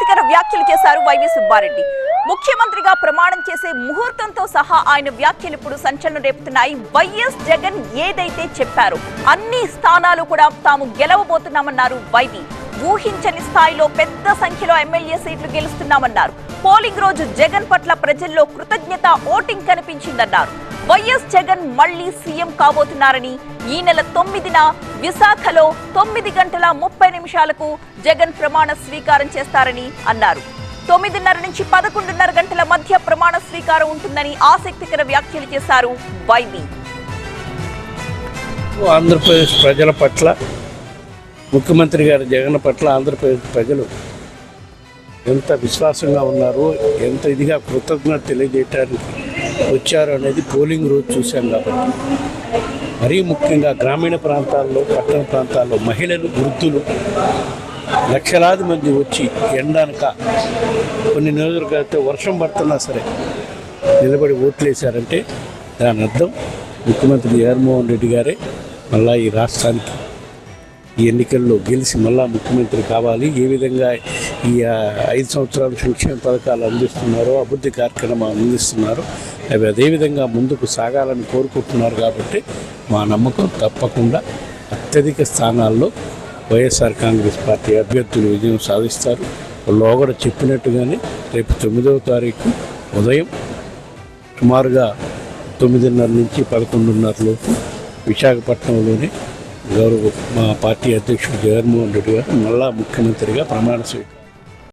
ఆసక్తికర వ్యాఖ్యలు చేశారు వైవి సుబ్బారెడ్డి. ముఖ్యమంత్రిగా ప్రమాణం చేసే ముహూర్తంతో సహా ఆయన వ్యాఖ్యలు ఇప్పుడు సంచలనం రేపుతున్నాయి. వైఎస్ జగన్ ఏదైతే చెప్పారో అన్ని స్థానాలు కూడా తాము గెలవబోతున్నామన్నారు వైవి. ఊహించని స్థాయిలో పెద్ద సంఖ్యలో ఎమ్మెల్యే సీట్లు గెలుస్తున్నామన్నారు. పోలింగ్ రోజు జగన్ పట్ల ప్రజల్లో కృతజ్ఞత ఓటింగ్ కనిపించిందన్నారు. వైఎస్ జగన్ మళ్ళీ సీఎం కాబోతున్నారని ఈ నెల తొమ్మిదిన విశాఖలో తొమ్మిది గంటల ముప్పై నిమిషాలకు జగన్ ప్రమాణ స్వీకారం చేస్తారని అన్నారు. తొమ్మిదిన్నర నుంచి పదకొండున్నర గంటల మధ్య ప్రమాణ స్వీకారం ఉంటుందని ఆసక్తికర వ్యాఖ్యలు చేశారు వైబీ. ఆంధ్రప్రదేశ్ ప్రజల పట్ల ముఖ్యమంత్రి గారు జగన్ పట్ల ఆంధ్రప్రదేశ్ ప్రజలు ఎంత విశ్వాసంగా ఉన్నారు ఎంత ఇదిగా కృతజ్ఞత తెలియజేయటానికి వచ్చారు అనేది పోలింగ్ రోజు చూశాం కాబట్టి. మరీ ముఖ్యంగా గ్రామీణ ప్రాంతాల్లో పట్టణ ప్రాంతాల్లో మహిళలు వృద్ధులు లక్షలాది మంది వచ్చి ఎండనక కొన్ని నియోజకవర్గాలతో వర్షం పడుతున్నా సరే నిలబడి ఓట్లేశారంటే దాని అర్థం ముఖ్యమంత్రి జగన్మోహన్ రెడ్డి గారే మళ్ళా ఈ రాష్ట్రానికి ఈ ఎన్నికల్లో గెలిచి మళ్ళా ముఖ్యమంత్రి కావాలి. ఏ విధంగా ఈ ఐదు సంవత్సరాలు సంక్షేమ పథకాలు అందిస్తున్నారో అభివృద్ధి కార్యక్రమాలు అందిస్తున్నారు. అవి అదేవిధంగా ముందుకు సాగాలని కోరుకుంటున్నారు కాబట్టి మా నమ్మకం తప్పకుండా అత్యధిక స్థానాల్లో వైఎస్ఆర్ కాంగ్రెస్ పార్టీ అభ్యర్థులు విజయం సాధిస్తారు. లోగడ చెప్పినట్టుగానే రేపు తొమ్మిదవ తారీఖు ఉదయం సుమారుగా తొమ్మిదిన్నర నుంచి పదకొండున్నరలోపు విశాఖపట్నంలోనే గౌరవ మా పార్టీ అధ్యక్షుడు జగన్మోహన్ రెడ్డి గారు మళ్ళా ముఖ్యమంత్రిగా ప్రమాణ స్వీకారం